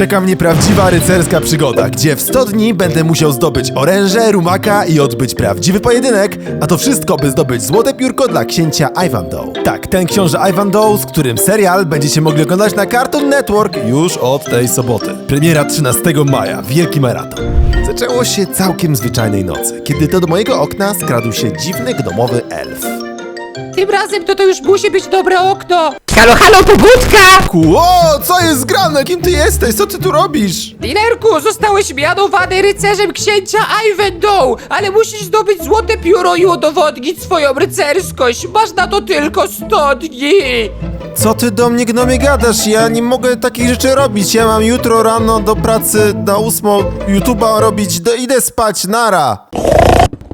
czeka mnie prawdziwa rycerska przygoda, gdzie w 100 dni będę musiał zdobyć oręże, rumaka i odbyć prawdziwy pojedynek, a to wszystko, by zdobyć złote piórko dla księcia Ivandoe. Tak, ten książę Ivandoe, z którym serial będziecie mogli oglądać na Cartoon Network już od tej soboty. Premiera 13 maja, wielki maraton. Zaczęło się całkiem zwyczajnej nocy, kiedy to do mojego okna skradł się dziwny gnomowy elf. Tym razem to to już musi być dobre okno. Halo, halo, pobudka! Ło, co jest grane? Kim ty jesteś? Co ty tu robisz? Dinerku, zostałeś mianowany rycerzem księcia Ivandoe, ale musisz zdobyć złote pióro i udowodnić swoją rycerskość. Masz na to tylko 100 dni. Co ty do mnie gnomie gadasz? Ja nie mogę takich rzeczy robić. Ja mam jutro rano do pracy na ósmą YouTube'a robić. Do, idę spać, nara.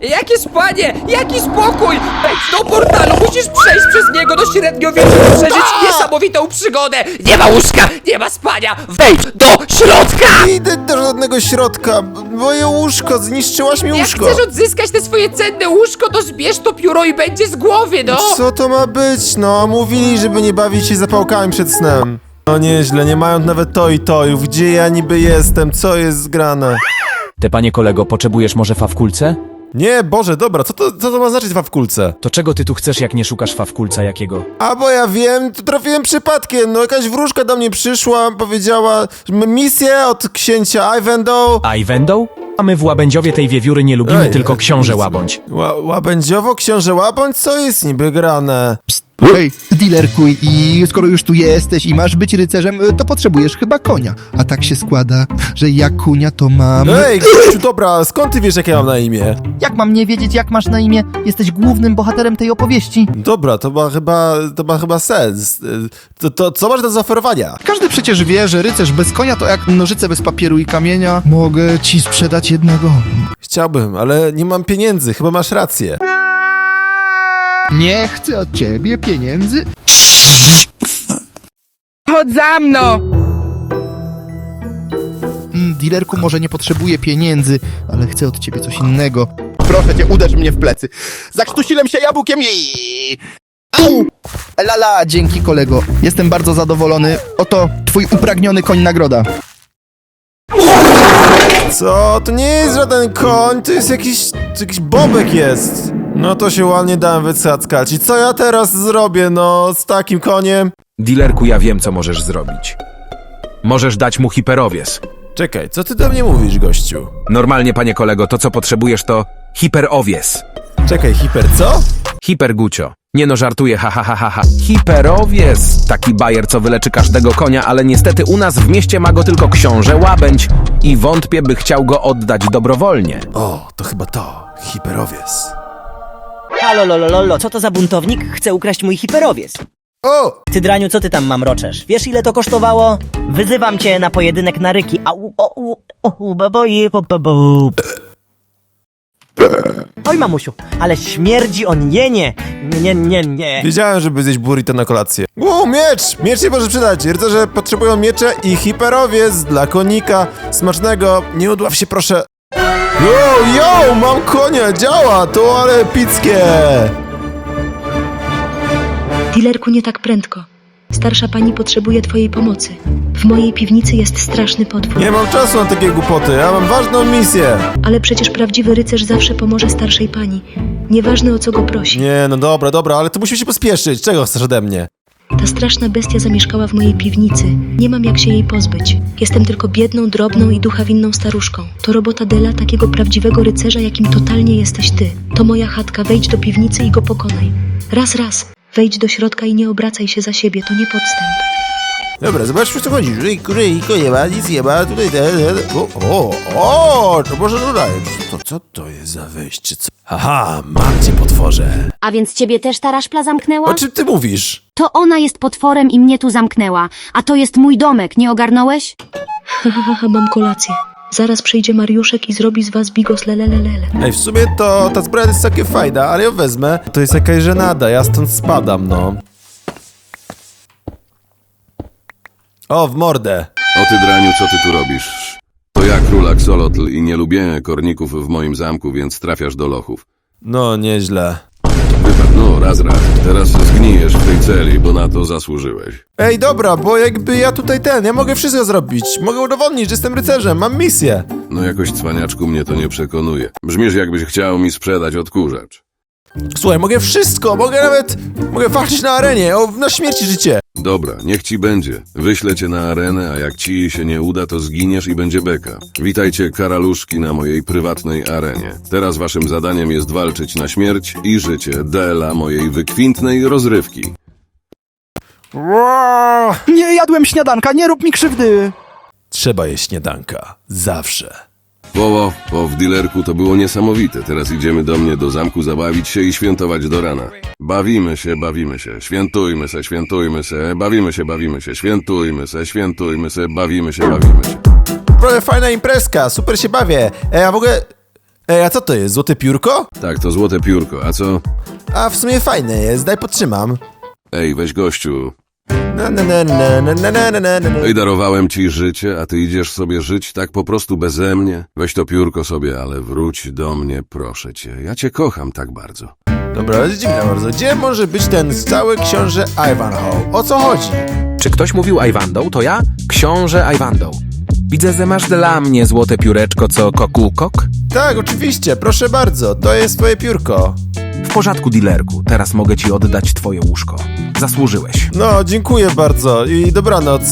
Jakie spanie, jaki spokój! Wejdź do portalu, musisz przejść przez niego do średniowiecza i przeżyć niesamowitą przygodę! Nie ma łóżka, nie ma spania! Wejdź do środka! Nie idę do żadnego środka. Moje łóżko, zniszczyłaś mi Jak łóżko. chcesz odzyskać te swoje cenne łóżko, to zbierz to pióro i będzie z głowy, no! Co to ma być? No, mówili, żeby nie bawić się zapałkami przed snem. No nieźle, nie mają nawet to i tojów. Gdzie ja niby jestem? Co jest zgrane? Te panie kolego, potrzebujesz może fa w kulce? Nie, Boże, dobra, co to, co to ma znaczyć w kulce? To czego ty tu chcesz, jak nie szukasz fa w kulca jakiego? A bo ja wiem, to trafiłem przypadkiem. No jakaś wróżka do mnie przyszła, powiedziała m- misję od księcia Ivandoe. A i wędą? A my w Łabędziowie tej wiewióry nie lubimy, Ej, tylko książę łabądź. Ła, łabędziowo, książę łabądź? Co jest niby grane? Hej, dealerku, i skoro już tu jesteś i masz być rycerzem, to potrzebujesz chyba konia. A tak się składa, że ja kunia to mam... Ej, dobra, skąd ty wiesz, jak ja mam na imię? Jak mam nie wiedzieć, jak masz na imię? Jesteś głównym bohaterem tej opowieści. Dobra, to ma chyba, to ma chyba sens. To, to co masz do zaoferowania? Każdy przecież wie, że rycerz bez konia to jak nożyce bez papieru i kamienia. Mogę ci sprzedać jednego. Chciałbym, ale nie mam pieniędzy, chyba masz rację. Nie chcę od ciebie pieniędzy. Chodź za mną! Mm, Dealerku może nie potrzebuje pieniędzy, ale chcę od ciebie coś innego. Proszę cię, uderz mnie w plecy. Zakrztusiłem się jabłkiem i... Au! Lala, dzięki kolego. Jestem bardzo zadowolony. Oto twój upragniony koń nagroda. Co? To nie jest żaden koń, to jest jakiś, to jakiś bobek jest. No to się ładnie dałem wycackać. I co ja teraz zrobię, no, z takim koniem? Dilerku, ja wiem, co możesz zrobić. Możesz dać mu hiperowies. Czekaj, co ty do mnie mówisz, gościu? Normalnie, panie kolego, to co potrzebujesz to hiperowies. Czekaj, hiper co? Hipergucio. Nie no, żartuję, ha, ha, ha, ha, ha. Hiperowies! Taki bajer, co wyleczy każdego konia, ale niestety u nas w mieście ma go tylko książę Łabędź i wątpię, by chciał go oddać dobrowolnie. O, to chyba to, hiperowies. Halo, lolo, lolo, co to za buntownik? Chce ukraść mój hiperowiec. O! Ty, Draniu, co ty tam mamroczesz? Wiesz, ile to kosztowało? Wyzywam cię na pojedynek na ryki. Au, o, u, o, u, baboi. Oj, mamusiu, ale śmierdzi on jenie. Nie, nie, nie. Wiedziałem, żeby zjeść burrito na kolację. Wow, miecz! Miecz się może przydać. Rycerze potrzebują miecze i hiperowiec dla konika smacznego. Nie udław się, proszę. Yo, yo, mam konia, działa, to ale epickie. Dilerku, nie tak prędko. Starsza pani potrzebuje twojej pomocy. W mojej piwnicy jest straszny potwór. Nie mam czasu na takie głupoty, ja mam ważną misję. Ale przecież prawdziwy rycerz zawsze pomoże starszej pani. Nieważne o co go prosi. Nie, no dobra, dobra, ale tu musimy się pospieszyć. Czego chcesz ode mnie? Ta straszna bestia zamieszkała w mojej piwnicy. Nie mam jak się jej pozbyć. Jestem tylko biedną, drobną i duchawinną staruszką. To robota Dela, takiego prawdziwego rycerza, jakim totalnie jesteś ty. To moja chatka, wejdź do piwnicy i go pokonaj. Raz, raz. Wejdź do środka i nie obracaj się za siebie, to nie podstęp. Dobra, zobaczmy o co chodzi. Ryjku, ryjku, nie ma, nic nie ma, tutaj... Te, te, o, o, o, to może tutaj. To, co to jest za wejście? Co? Aha, mam cię potworze. A więc ciebie też ta raszpla zamknęła? O czym ty mówisz? To ona jest potworem i mnie tu zamknęła. A to jest mój domek, nie ogarnąłeś? Ha, ha, ha, ha, mam kolację. Zaraz przyjdzie Mariuszek i zrobi z was bigos lelelelele. Ej, w sumie to ta zbroja jest całkiem fajna, ale ją wezmę. To jest jakaś żenada, ja stąd spadam, no. O, w mordę. O ty draniu, co ty tu robisz? To ja król Axolotl i nie lubię korników w moim zamku, więc trafiasz do lochów. No, nieźle. Wypadł, no raz, raz. Teraz zgnijesz w tej celi, bo na to zasłużyłeś. Ej, dobra, bo jakby ja tutaj ten, ja mogę wszystko zrobić. Mogę udowodnić, że jestem rycerzem, mam misję. No jakoś cwaniaczku mnie to nie przekonuje. Brzmisz jakbyś chciał mi sprzedać odkurzacz. Słuchaj, mogę wszystko, mogę nawet, mogę walczyć na arenie, o, na śmierć i życie. Dobra, niech ci będzie. Wyślę cię na arenę, a jak ci się nie uda, to zginiesz i będzie beka. Witajcie karaluszki na mojej prywatnej arenie. Teraz waszym zadaniem jest walczyć na śmierć i życie Dela mojej wykwintnej rozrywki. Wow. Nie jadłem śniadanka, nie rób mi krzywdy! Trzeba jeść śniadanka, zawsze. Woło, po w dealerku to było niesamowite. Teraz idziemy do mnie do zamku zabawić się i świętować do rana. Bawimy się, bawimy się, świętujmy se, świętujmy se, bawimy się, bawimy się, świętujmy se, świętujmy se, bawimy się, bawimy się. Naprawdę fajna imprezka, super się bawię. Ej, a w ogóle... Ej, a co to jest, złote piórko? Tak, to złote piórko, a co? A w sumie fajne jest, daj podtrzymam. Ej, weź gościu. Na, na, na, na, na, na, na, na, na, na. Ej, darowałem ci życie, a ty idziesz sobie żyć tak po prostu beze mnie? Weź to piórko sobie, ale wróć do mnie, proszę cię. Ja cię kocham tak bardzo. Dobra, ale dziwne bardzo. Gdzie może być ten cały książę Ivanhoe? O co chodzi? Czy ktoś mówił Iwandą? To ja? Książę Iwandą. Widzę, że masz dla mnie złote pióreczko, co kokukok? Tak, oczywiście, proszę bardzo, to jest twoje piórko. W porządku, dilerku. Teraz mogę ci oddać twoje łóżko. Zasłużyłeś. No, dziękuję bardzo i dobranoc.